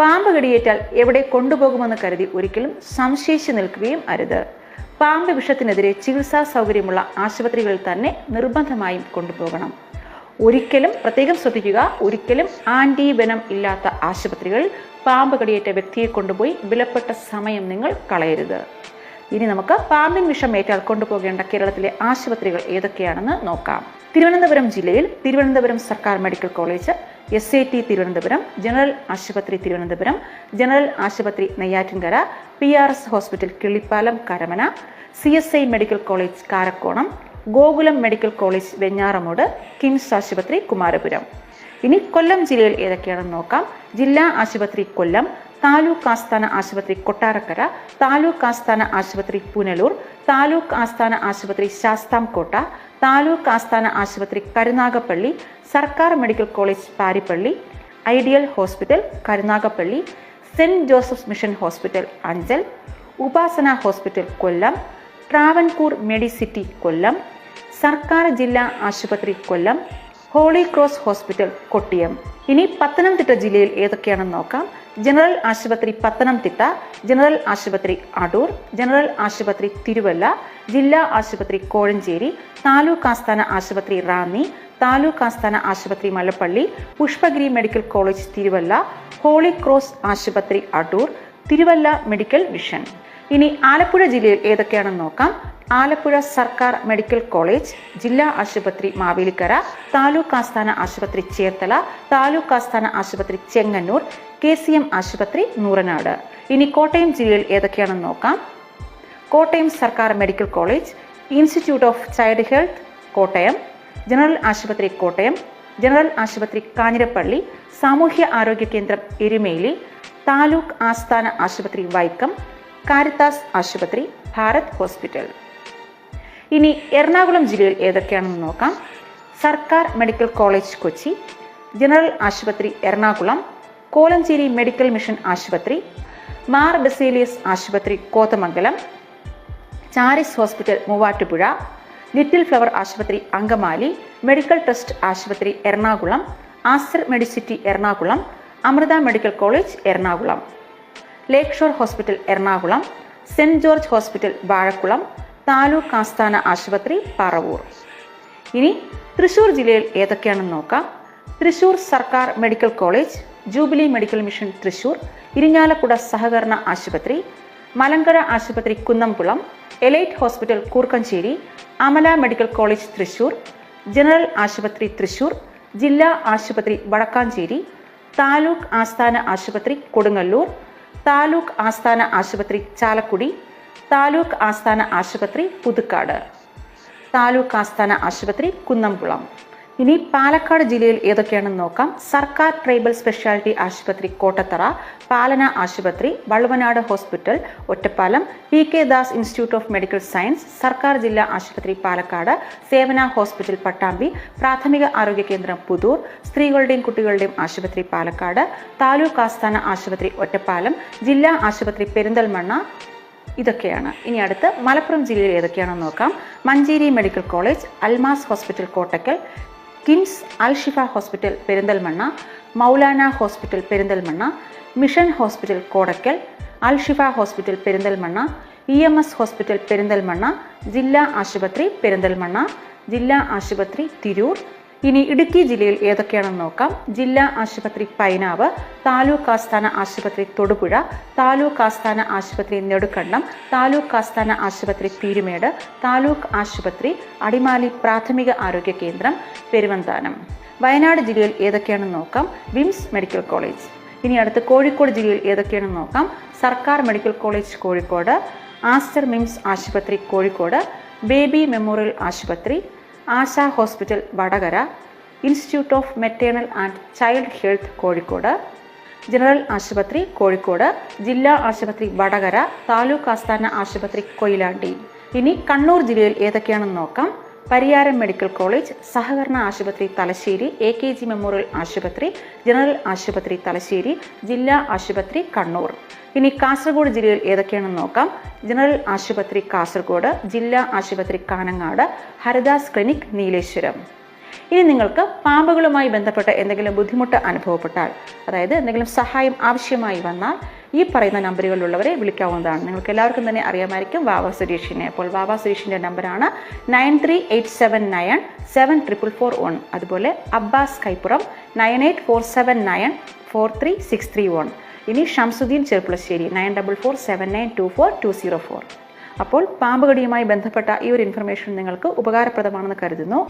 പാമ്പ് കടിയേറ്റാൽ എവിടെ കൊണ്ടുപോകുമെന്ന് കരുതി ഒരിക്കലും സംശയിച്ചു നിൽക്കുകയും അരുത്. പാമ്പ് വിഷത്തിനെതിരെ ചികിത്സാ സൗകര്യമുള്ള ആശുപത്രികളിൽ തന്നെ നിർബന്ധമായും കൊണ്ടുപോകണം. ഒരിക്കലും പ്രത്യേകം ശ്രദ്ധിക്കുക ഒരിക്കലും ആന്റി വെനം ഇല്ലാത്ത ആശുപത്രികളിൽ പാമ്പ് കടിയേറ്റ വ്യക്തിയെ കൊണ്ടുപോയി വിലപ്പെട്ട സമയം നിങ്ങൾ കളയരുത്. ഇനി നമുക്ക് പാമ്പിൻ വിഷം ഏറ്റാൽ കൊണ്ടുപോകേണ്ട കേരളത്തിലെ ആശുപത്രികൾ ഏതൊക്കെയാണെന്ന് നോക്കാം. തിരുവനന്തപുരം ജില്ലയിൽ തിരുവനന്തപുരം സർക്കാർ medical college S I T Thiruvananthapuram general ആശുപത്രി തിരുവനന്തപുരം ജനറൽ ആശുപത്രി Neyyattinkara P R S hospital Killippalam Karamana C S I medical college Karakonam Gokulam medical college Venjaramoodu KIMS ആശുപത്രി കുമാരപുരം. ഇനി കൊല്ലം ജില്ലയിൽ ഏതൊക്കെയാണെന്ന് നോക്കാം. ജില്ലാ ആശുപത്രി കൊല്ലം താലൂക്ക് ആസ്ഥാന ആശുപത്രി കൊട്ടാരക്കര താലൂക്ക് ആസ്ഥാന ആശുപത്രി പുനലൂർ താലൂക്ക് ആസ്ഥാന ആശുപത്രി ശാസ്താംകോട്ട താലൂക്ക് ആസ്ഥാന ആശുപത്രി കരുനാഗപ്പള്ളി സർക്കാർ medical college Parippally ideal hospital Karunagappally saint Joseph's mission hospital Anchal Upasana hospital Kollam Travancore medicity Kollam സർക്കാർ ജില്ലാ ആശുപത്രി Kollam holy cross hospital Kottiyam. ഇനി പത്തനംതിട്ട ജില്ലയിൽ ഏതൊക്കെയാണെന്ന് നോക്കാം. ജനറൽ ആശുപത്രി പത്തനംതിട്ട ജനറൽ ആശുപത്രി അടൂർ ജനറൽ ആശുപത്രി തിരുവല്ല ജില്ലാ ആശുപത്രി കോഴഞ്ചേരി താലൂക്ക് ആസ്ഥാന ആശുപത്രി റാന്നി താലൂക്ക് ആസ്ഥാന ആശുപത്രി Mallappally Pushpagiri medical college Thiruvalla holy cross ആശുപത്രി അടൂർ തിരുവല്ല മെഡിക്കൽ മിഷൻ. ഇനി ആലപ്പുഴ ജില്ലയിൽ ഏതൊക്കെയാണെന്ന് നോക്കാം. ആലപ്പുഴ സർക്കാർ മെഡിക്കൽ കോളേജ് ജില്ലാ ആശുപത്രി മാവേലിക്കര താലൂക്ക് ആസ്ഥാന ആശുപത്രി ചേർത്തല താലൂക്ക് ആസ്ഥാന ആശുപത്രി ചെങ്ങന്നൂർ കെ സി എം ആശുപത്രി നൂറനാട്. ഇനി കോട്ടയം ജില്ലയിൽ ഏതൊക്കെയാണെന്ന് നോക്കാം. കോട്ടയം സർക്കാർ medical college institute of child health Kottayam. General ആശുപത്രി കോട്ടയം ജനറൽ ആശുപത്രി കാഞ്ഞിരപ്പള്ളി സാമൂഹ്യ ആരോഗ്യ കേന്ദ്രം എരുമേലി താലൂക്ക് ആസ്ഥാന ആശുപത്രി വൈക്കം കാരിത്താസ് ആശുപത്രി ഭാരത് ഹോസ്പിറ്റൽ. ഇനി എറണാകുളം ജില്ലയിൽ ഏതൊക്കെയാണെന്ന് നോക്കാം. സർക്കാർ മെഡിക്കൽ കോളേജ് കൊച്ചി ജനറൽ ആശുപത്രി എറണാകുളം കോലഞ്ചേരി മെഡിക്കൽ മിഷൻ ആശുപത്രി മാർ ബസേലിയസ് ആശുപത്രി Kothamangalam Charis hospital Muvattupuzha little flower ആശുപത്രി അങ്കമാലി മെഡിക്കൽ ട്രസ്റ്റ് ആശുപത്രി Ernakulam Aster medicity Ernakulam Amrita medical college Ernakulam lakeshore shore hospital Ernakulam saint George hospital Vazhakulam taluk ആസ്ഥാന ആശുപത്രി പറവൂർ. ഇനി തൃശൂർ ജില്ലയിൽ ഏതൊക്കെയാണെന്ന് നോക്കാം. തൃശൂർ സർക്കാർ medical college jubilee medical mission Thrissur Irinjalakuda സഹകരണ ആശുപത്രി മലങ്കര ആശുപത്രി Kunnamkulam elite hospital Koorkenchery Amala medical college Thrissur general ആശുപത്രി തൃശൂർ ജില്ലാ ആശുപത്രി വടക്കാഞ്ചേരി താലൂക്ക് ആസ്ഥാന ആശുപത്രി കൊടുങ്ങല്ലൂർ താലൂക്ക് ആസ്ഥാന ആശുപത്രി ചാലക്കുടി താലൂക്ക് ആസ്ഥാന ആശുപത്രി പുതുക്കാട്. താലൂക്ക് ആസ്ഥാന ആശുപത്രി കുന്നംകുളം. ഇനി പാലക്കാട് ജില്ലയിൽ ഏതൊക്കെയാണെന്ന് നോക്കാം. സർക്കാർ ട്രൈബൽ സ്പെഷ്യാലിറ്റി ആശുപത്രി കോട്ടത്തറ പാലന ആശുപത്രി Valluvanad hospital Ottapalam P K Das institute of medical science സർക്കാർ ജില്ലാ ആശുപത്രി പാലക്കാട് സേവന ഹോസ്പിറ്റൽ പട്ടാമ്പി പ്രാഥമിക ആരോഗ്യ കേന്ദ്രം പുതൂർ സ്ത്രീകളുടെയും കുട്ടികളുടെയും ആശുപത്രി പാലക്കാട് താലൂക്ക് ആസ്ഥാന ആശുപത്രി ഒറ്റപ്പാലം ജില്ലാ ആശുപത്രി പെരിന്തൽമണ്ണ ഇതൊക്കെയാണ്. ഇനി അടുത്ത് മലപ്പുറം ജില്ലയിൽ ഏതൊക്കെയാണെന്ന് നോക്കാം. Manjeri medical college Almas hospital Kottakkal KIMS Al Shifa hospital Perinthalmanna Moulana hospital Perinthalmanna mission hospital Kottakkal Al Shifa hospital Perinthalmanna E M S hospital Perinthalmanna ജില്ലാ ആശുപത്രി പെരിന്തൽമണ്ണ ജില്ലാ ആശുപത്രി തിരൂർ ഇനി ഇടുക്കി ജില്ലയിൽ ഏതൊക്കെയാണെന്ന് നോക്കാം. ജില്ലാ ആശുപത്രി പൈനാവ് താലൂക്ക് ആസ്ഥാന ആശുപത്രി തൊടുപുഴ താലൂക്ക് ആസ്ഥാന ആശുപത്രി നെടുക്കണ്ണം താലൂക്ക് ആസ്ഥാന ആശുപത്രി പീരുമേട് താലൂക്ക് ആശുപത്രി അടിമാലി പ്രാഥമിക ആരോഗ്യ കേന്ദ്രം പെരുവന്താനം. വയനാട് ജില്ലയിൽ ഏതൊക്കെയാണെന്ന് നോക്കാം. വിംസ് മെഡിക്കൽ കോളേജ്. ഇനി അടുത്ത് കോഴിക്കോട് ജില്ലയിൽ ഏതൊക്കെയാണെന്ന് നോക്കാം. സർക്കാർ medical college Kozhikode Aster MIMS ആശുപത്രി കോഴിക്കോട് ബേബി മെമ്മോറിയൽ ആശുപത്രി Asha hospital Vadakara. Institute of maternal and child health Kozhikode. General ആശുപത്രി കോഴിക്കോട്. ജില്ലാ ആശുപത്രി വടകര. താലൂക്ക് ആസ്ഥാന ആശുപത്രി കൊയിലാണ്ടി. ഇനി കണ്ണൂർ ജില്ലയിൽ ഏതൊക്കെയാണെന്ന് നോക്കാം. പരിയാരം മെഡിക്കൽ കോളേജ് സഹകരണ ആശുപത്രി Thalassery A K G memorial ആശുപത്രി ജനറൽ ആശുപത്രി തലശ്ശേരി ജില്ലാ ആശുപത്രി കണ്ണൂർ. ഇനി കാസർഗോഡ് ജില്ലയിൽ ഏതൊക്കെയാണെന്ന് നോക്കാം. ജനറൽ ആശുപത്രി കാസർഗോഡ് ജില്ലാ ആശുപത്രി കാനങ്ങാട് ഹരിദാസ് ക്ലിനിക് നീലേശ്വരം. ഇനി നിങ്ങൾക്ക് പാമ്പുകളുമായി ബന്ധപ്പെട്ട എന്തെങ്കിലും ബുദ്ധിമുട്ട് അനുഭവപ്പെട്ടാൽ അതായത് എന്തെങ്കിലും സഹായം ആവശ്യമായി വന്നാൽ ഈ പറയുന്ന നമ്പറുകളിലുള്ളവരെ വിളിക്കാവുന്നതാണ്. നിങ്ങൾക്ക് എല്ലാവർക്കും തന്നെ അറിയാമായിരിക്കും വാവ സുരേഷിനെ. അപ്പോൾ വാവ സുരേഷിന്റെ നമ്പറാണ് nine three eight seven nine seven triple four one. അതുപോലെ Abbas Kaipuram nine eight four seven nine four three six three one. ഇനി Shamsuddin Cherpulassery nine double four seven nine two four two zero four. അപ്പോൾ പാമ്പുകടിയുമായി ബന്ധപ്പെട്ട ഈ ഒരു information നിങ്ങൾക്ക് ഉപകാരപ്രദമാണെന്ന് കരുതുന്നു.